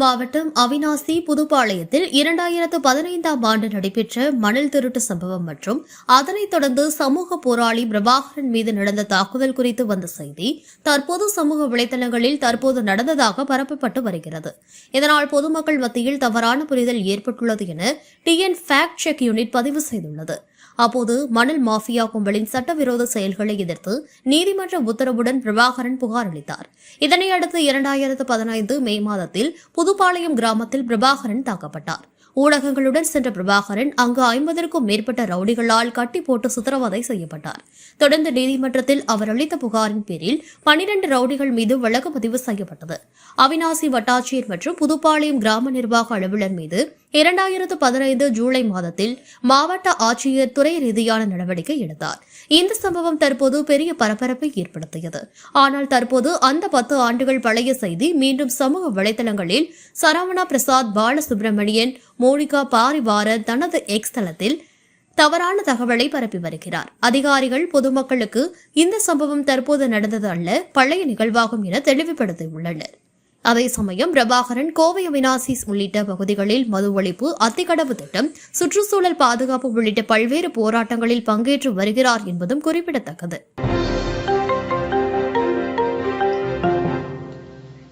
மாவட்டம் அவினாசி புதுப்பாளையத்தில் இரண்டாயிரத்து பதினைந்தாம் ஆண்டு நடைபெற்ற மணல் திருட்டு சம்பவம் மற்றும் அதனைத் தொடர்ந்து சமூக போராளி பிரபாகரன் மீது நடந்த தாக்குதல் குறித்து வந்த செய்தி தற்போது சமூக வலைதளங்களில் தற்போது நடந்ததாக பரப்பப்பட்டு வருகிறது. இதனால் பொதுமக்கள் மத்தியில் தவறான புரிதல் ஏற்பட்டுள்ளது என டிஎன் ஃபேக்ட் செக் யூனிட் பதிவு செய்துள்ளது. அப்போது மணல் மாஃபியா கும்பலின் சட்டவிரோத செயல்களை எதிர்த்து நீதிமன்ற உத்தரவுடன் பிரபாகரன் புகார் அளித்தார். இதனையடுத்து இரண்டாயிரத்து பதினைந்து மே மாதத்தில் புதுப்பாளையம் கிராமத்தில் பிரபாகரன் தாக்கப்பட்டார். ஊடகங்களுடன் சென்ற பிரபாகரன் அங்கு ஐம்பதற்கும் மேற்பட்ட ரவுடிகளால் கட்டி போட்டு சித்திரவதை செய்யப்பட்டார். தொடர்ந்து நீதிமன்றத்தில் அவர் அளித்த புகாரின் பேரில் பனிரண்டு ரவுடிகள் மீது வழக்கு பதிவு செய்யப்பட்டது. அவினாசி வட்டாட்சியர் மற்றும் புதுப்பாளையம் கிராம நிர்வாக அலுவலர் மீது இரண்டாயிரத்து பதினைந்து ஜூலை மாதத்தில் மாவட்ட ஆட்சியர் துறை ரீதியான நடவடிக்கை எடுத்தார். இந்த சம்பவம் தற்போது பெரிய பரபரப்பை ஏற்படுத்தியது. ஆனால் தற்போது அந்த பத்து ஆண்டுகள் பழைய செய்தி மீண்டும் சமூக வலைதளங்களில் சரவணா பிரசாத் பாலசுப்ரமணியன் மோனிகா பாரிவாரன் தனது எக்ஸ் தளத்தில் தவறான தகவலை பரப்பி வருகிறார். அதிகாரிகள் பொதுமக்களுக்கு இந்த சம்பவம் தற்போது நடந்தது அல்ல பழைய நிகழ்வாகும் என தெளிவுபடுத்தியுள்ளனர். அதே சமயம் பிரபாகரன் கோவை அவினாசிஸ் உள்ளிட்ட பகுதிகளில் மது ஒழிப்பு அத்திக்கடவு திட்டம் சுற்றுச்சூழல் பாதுகாப்பு உள்ளிட்ட பல்வேறு போராட்டங்களில் பங்கேற்று வருகிறார் என்பதும் குறிப்பிடத்தக்கது.